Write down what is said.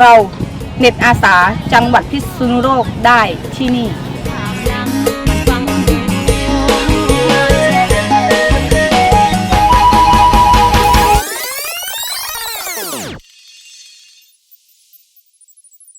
เราเน็ตอาสาจังหวัดพิษณุโลกได้ที่นี่